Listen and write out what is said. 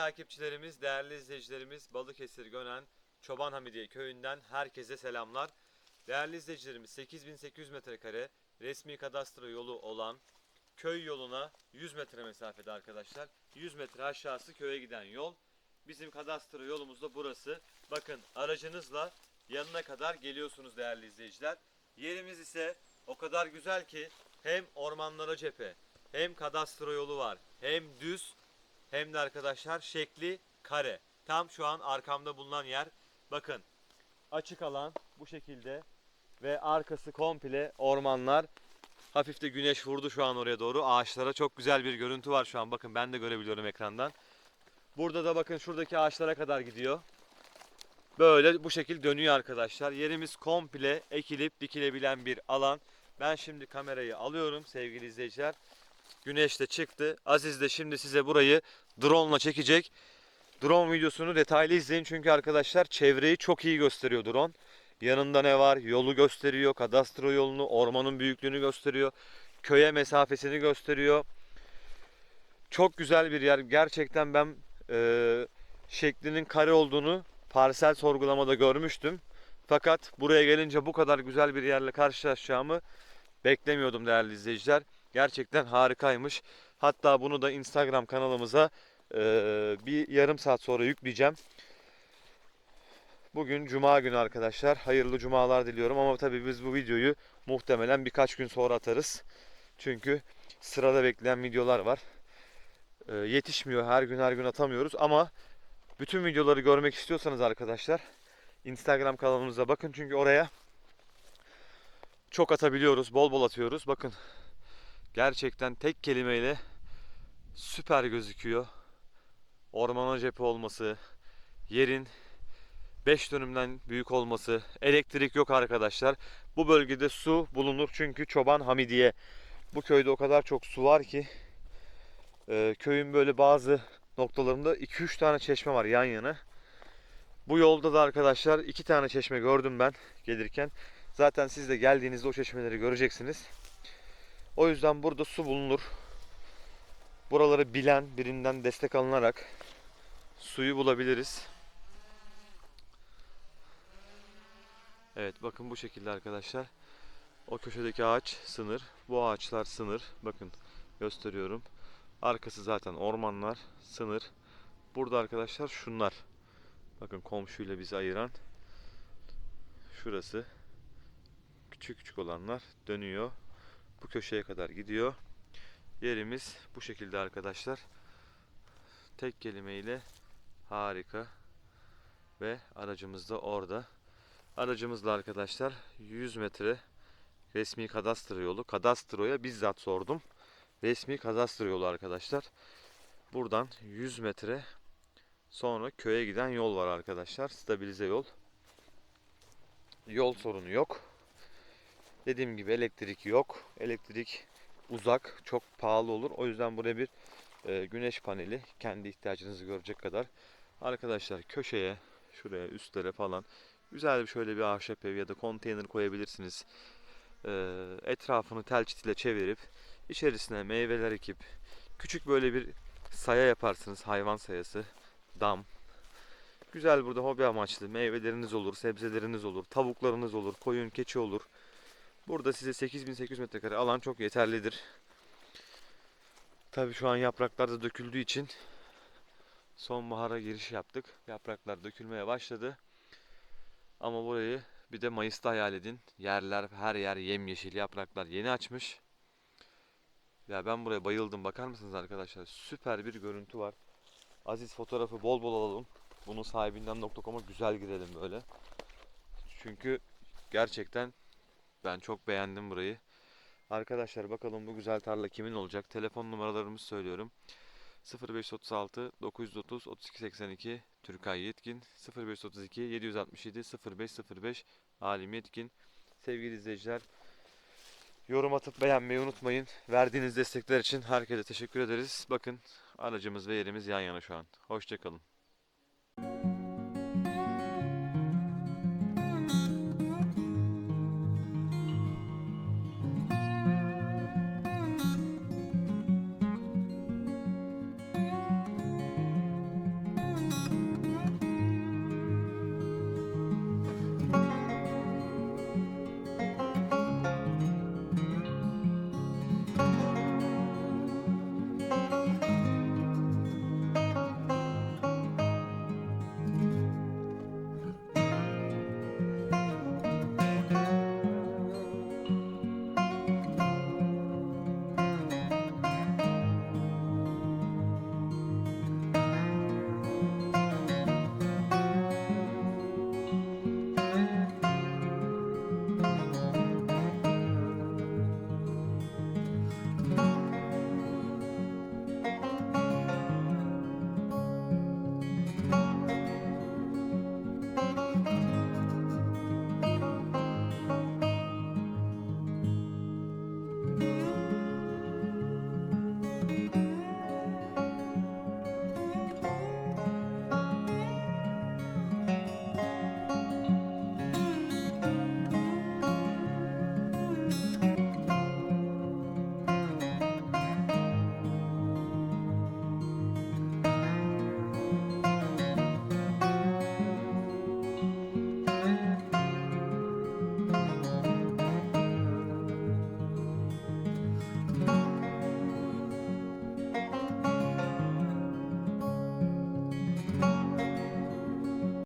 Takipçilerimiz, değerli izleyicilerimiz Balıkesir Gönen Çoban Hamidiye köyünden herkese selamlar. Değerli izleyicilerimiz 8800 metrekare resmi kadastro yolu olan köy yoluna 100 metre mesafede arkadaşlar. 100 metre aşağısı köye giden yol. Bizim kadastro yolumuz da burası. Bakın aracınızla yanına kadar geliyorsunuz değerli izleyiciler. Yerimiz ise o kadar güzel ki hem ormanlara cephe hem kadastro yolu var hem düz hem de arkadaşlar şekli kare. Tam şu an arkamda bulunan yer. Bakın açık alan bu şekilde ve arkası komple ormanlar. Hafif de güneş vurdu şu an oraya doğru. Ağaçlara çok güzel bir görüntü var şu an. Bakın ben de görebiliyorum ekrandan. Burada da bakın şuradaki ağaçlara kadar gidiyor. Böyle bu şekil dönüyor arkadaşlar. Yerimiz komple ekilip dikilebilen bir alan. Ben şimdi kamerayı alıyorum sevgili izleyiciler. Güneş de çıktı. Aziz de şimdi size burayı drone ile çekecek. Drone videosunu detaylı izleyin çünkü arkadaşlar çevreyi çok iyi gösteriyor drone. Yanında ne var? Yolu gösteriyor, kadastro yolunu, ormanın büyüklüğünü gösteriyor. Köye mesafesini gösteriyor. Çok güzel bir yer. Gerçekten ben e, şeklinin kare olduğunu parsel sorgulamada görmüştüm. Fakat buraya gelince bu kadar güzel bir yerle karşılaşacağımı beklemiyordum değerli izleyiciler. Gerçekten harikaymış. Hatta bunu da Instagram kanalımıza e, bir yarım saat sonra yükleyeceğim. Bugün cuma günü arkadaşlar. Hayırlı cumalar diliyorum ama tabii biz bu videoyu muhtemelen birkaç gün sonra atarız. Çünkü sırada bekleyen videolar var. E, yetişmiyor her gün her gün atamıyoruz ama bütün videoları görmek istiyorsanız arkadaşlar Instagram kanalımıza bakın çünkü oraya çok atabiliyoruz, bol bol atıyoruz. Bakın gerçekten tek kelimeyle süper gözüküyor. Ormana cephe olması, yerin 5 dönümden büyük olması, elektrik yok arkadaşlar. Bu bölgede su bulunur çünkü Çoban Hamidiye. Bu köyde o kadar çok su var ki e, köyün böyle bazı noktalarında 2-3 tane çeşme var yan yana. Bu yolda da arkadaşlar 2 tane çeşme gördüm ben gelirken. Zaten siz de geldiğinizde o çeşmeleri göreceksiniz. O yüzden burada su bulunur. Buraları bilen birinden destek alınarak suyu bulabiliriz. Evet bakın bu şekilde arkadaşlar. O köşedeki ağaç sınır. Bu ağaçlar sınır. Bakın gösteriyorum. Arkası zaten ormanlar sınır. Burada arkadaşlar şunlar. Bakın komşuyla bizi ayıran. Şurası. Küçük küçük olanlar dönüyor. Bu köşeye kadar gidiyor. Yerimiz bu şekilde arkadaşlar. Tek kelimeyle harika. Ve aracımız da orada. Aracımızla arkadaşlar 100 metre resmi kadastro yolu. Kadastroya bizzat sordum. Resmi kadastro yolu arkadaşlar. Buradan 100 metre sonra köye giden yol var arkadaşlar. Stabilize yol. Yol sorunu yok. Dediğim gibi elektrik yok. Elektrik uzak, çok pahalı olur. O yüzden buraya bir e, güneş paneli kendi ihtiyacınızı görecek kadar. Arkadaşlar köşeye, şuraya, üstlere falan güzel bir şöyle bir ahşap ev ya da konteyner koyabilirsiniz. E, etrafını tel çitiyle çevirip içerisine meyveler ekip küçük böyle bir saya yaparsınız. Hayvan sayası, dam. Güzel burada hobi amaçlı meyveleriniz olur, sebzeleriniz olur, tavuklarınız olur, koyun, keçi olur. Burada size 8800 metrekare alan çok yeterlidir. Tabii şu an yapraklar da döküldüğü için sonbahara giriş yaptık. Yapraklar dökülmeye başladı. Ama burayı bir de Mayıs'ta hayal edin. Yerler her yer yemyeşil yapraklar yeni açmış. Ya ben buraya bayıldım. Bakar mısınız arkadaşlar? Süper bir görüntü var. Aziz fotoğrafı bol bol alalım. Bunun sahibinden.com'a güzel girelim böyle. Çünkü gerçekten ben çok beğendim burayı. Arkadaşlar bakalım bu güzel tarla kimin olacak? Telefon numaralarımı söylüyorum. 0536 930 3282 Türkay Yetkin 0532 767 0505 Alim Yetkin Sevgili izleyiciler yorum atıp beğenmeyi unutmayın. Verdiğiniz destekler için herkese teşekkür ederiz. Bakın aracımız ve yerimiz yan yana şu an. Hoşçakalın.